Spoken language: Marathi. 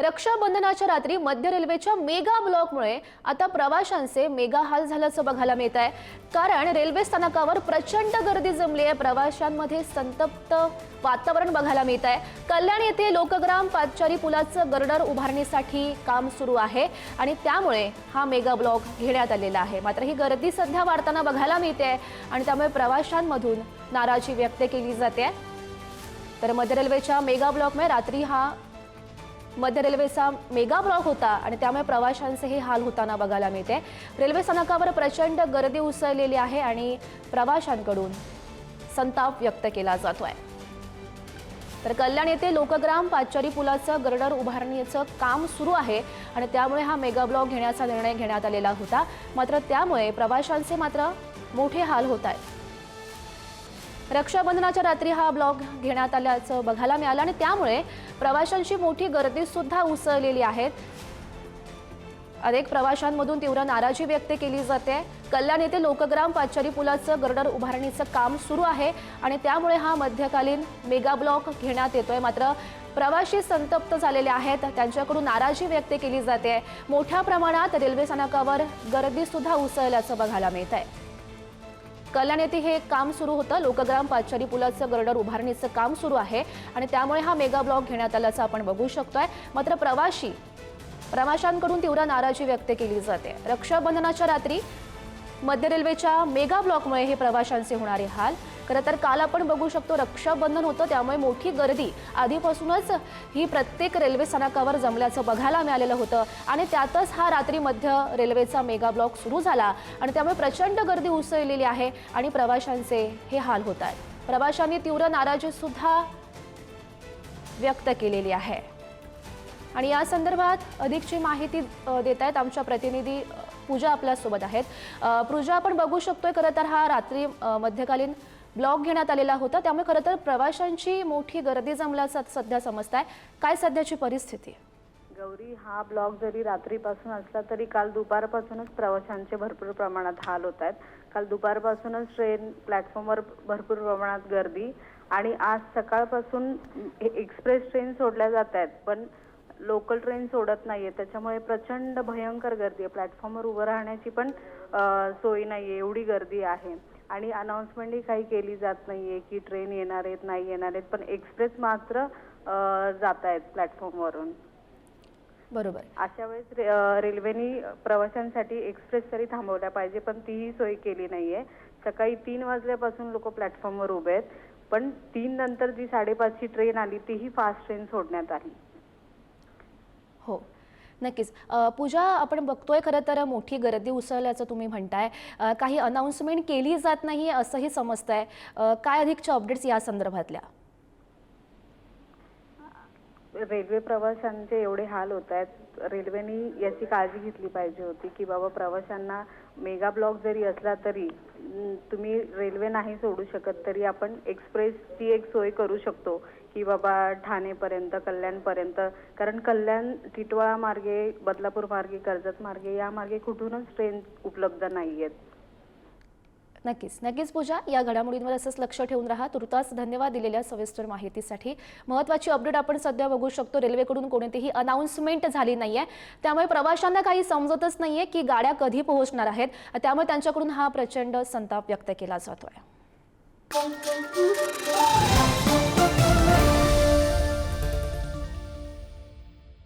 रक्षाबंधनाच्या रात्री मध्य रेल्वेच्या मेगा ब्लॉकमुळे आता प्रवाशांचे मेगा हाल झाल्याचं बघायला मिळत आहे. कारण रेल्वे स्थानकावर प्रचंड गर्दी जमली आहे प्रवाशांमध्ये संतप्त वातावरण बघायला मिळत आहे. कल्याण येथे लोकग्राम पादचारी पुलाचं गर्डर उभारणीसाठी काम सुरू आहे आणि त्यामुळे हा मेगा ब्लॉक घेण्यात आलेला आहे. मात्र ही गर्दी सध्या वाढताना बघायला मिळते आहे आणि त्यामुळे प्रवाशांमधून नाराजी व्यक्त केली जाते. तर मध्य रेल्वेच्या मेगा ब्लॉकमुळे रात्री हा मध्य रेल्वेचा मेगा ब्लॉक होता आणि त्यामुळे प्रवाशांचे हे हाल होताना बघायला मिळते. रेल्वे स्थानकावर प्रचंड गर्दी उसळलेली आहे आणि प्रवाशांकडून संताप व्यक्त केला जातो आहे तर कल्याण येथे लोकग्राम पादचारी पुलाचं गर्डर उभारणीचं काम सुरू आहे आणि त्यामुळे हा मेगा ब्लॉक घेण्याचा निर्णय घेण्यात आलेला होता. मात्र त्यामुळे प्रवाशांचे मात्र मोठे हाल होत आहेत. रक्षाबंधनाच्या रात्री हा ब्लॉग घेण्यात आल्याचं बघायला मिळालं आणि त्यामुळे प्रवाशांची मोठी गर्दी सुद्धा उसळलेली आहे. अनेक प्रवाशांमधून तीव्र नाराजी व्यक्त केली जाते. कल्याण येथे लोकग्राम पाचारी पुलाचं गर्डर उभारणीचं काम सुरू आहे आणि त्यामुळे हा मध्यकालीन मेगा ब्लॉक घेण्यात येतोय. मात्र प्रवाशी संतप्त झालेले आहेत. त्यांच्याकडून नाराजी व्यक्त केली जाते. मोठ्या प्रमाणात रेल्वे स्थानकावर गर्दीसुद्धा उसळल्याचं बघायला मिळत आहे कल्याण येथे हे काम सुरू होतं. लोकग्राम पाचारी पुलाचं गर्डर उभारणीचं काम सुरू आहे आणि त्यामुळे हा मेगा ब्लॉक घेण्यात आल्याचं आपण बघू शकतोय. मात्र प्रवाशी प्रवाशांकडून तीव्र नाराजी व्यक्त केली जाते. रक्षाबंधनाच्या रात्री मध्य रेल्वेच्या मेगा ब्लॉकमुळे हे प्रवाशांचे होणारे हाल. खरं तर काल आपण बघू शकतो रक्षाबंधन होतं त्यामुळे मोठी गर्दी. आधीपासूनच ही प्रत्येक रेल्वे स्थानकावर जमल्याचं बघायला मिळालेलं होतं. आणि त्यातच हा रात्री मध्य रेल्वेचा मेगा ब्लॉक सुरू झाला. आणि त्यामुळे प्रचंड गर्दी उसळलेली आहे आणि प्रवाशांचे हे हाल होत आहेत. प्रवाशांनी तीव्र नाराजीसुद्धा व्यक्त केलेली आहे. आणि या संदर्भात अधिकची माहिती देत आहेत आमच्या प्रतिनिधी पूजा आपल्यासोबत आहेत. पूजा आपण बघू शकतोय खरं तर हा रात्री मध्यकालीन ब्लॉक घेण्यात आलेला होता. त्यामुळे खरं तर प्रवाशांची मोठी गर्दी जमल्याचं सध्या समजत आहे काय सध्याची परिस्थिती? आहे गौरी हा ब्लॉक जरी रात्रीपासून असला तरी काल दुपारपासूनच प्रवाशांचे भरपूर प्रमाणात हाल होत आहेत काल दुपारपासूनच ट्रेन प्लॅटफॉर्मवर भरपूर प्रमाणात गर्दी आणि आज सकाळपासून हे एक्सप्रेस ट्रेन सोडल्या जात आहेत पण लोकल ट्रेन सोडत नाहीये. त्याच्यामुळे प्रचंड भयंकर गर्दी आहे. प्लॅटफॉर्मवर उभं राहण्याची पण सोय नाहीये. एवढी गर्दी आहे. आणि अनाऊन्समेंटही काही केली जात नाहीये की ट्रेन येणार आहेत नाही येणार आहेत. पण एक्सप्रेस मात्र जात आहेत प्लॅटफॉर्मवरून बरोबर. अशा वेळेस रे- रेल्वेनी प्रवाशांसाठी एक्सप्रेस तरी थांबवल्या पाहिजे पण तीही सोय केली नाहीये. सकाळी तीन वाजल्यापासून लोक प्लॅटफॉर्मवर उभे आहेत. पण तीन नंतर जी साडेपाचची ट्रेन आली तीही फास्ट ट्रेन सोडण्यात आली. हो. नक्कीच. पूजा आपण बघतोय खरं तर मोठी गर्दी उसळल्याचं तुम्ही म्हणताय. काही अनाऊन्समेंट केली जात नाही असंही समजतंय. काय अधिकच्या अपडेट्स या संदर्भातल्या? रेल्वे प्रवाशांचे एवढे हाल होत आहेत रेल्वेनी याची काळजी घेतली पाहिजे होती की बाबा प्रवाशांना मेगा ब्लॉक जरी असला तरी तुम्ही रेल्वे नाही सोडू शकत तरी आपण एक्सप्रेसची एक सोय करू शकतो की बाबा ठाणेपर्यंत कल्याणपर्यंत. कारण कल्याण टिटवाळा मार्गे बदलापूर मार्गे कर्जत मार्गे या मार्गे कुठूनच ट्रेन उपलब्ध नाही आहेत नक्कीच. नक्कीच पूजा या घडामोडींवर असंच लक्ष ठेवून राहा. तुर्तास धन्यवाद दिलेल्या सविस्तर माहितीसाठी. महत्त्वाची अपडेट आपण सध्या बघू शकतो. रेल्वेकडून कोणतीही अनाऊन्समेंट झाली नाही आहे त्यामुळे प्रवाशांना काही समजतच नाही आहे की गाड्या कधी पोहोचणार आहेत. त्यामुळे त्यांच्याकडून हा प्रचंड संताप व्यक्त केला जातोय.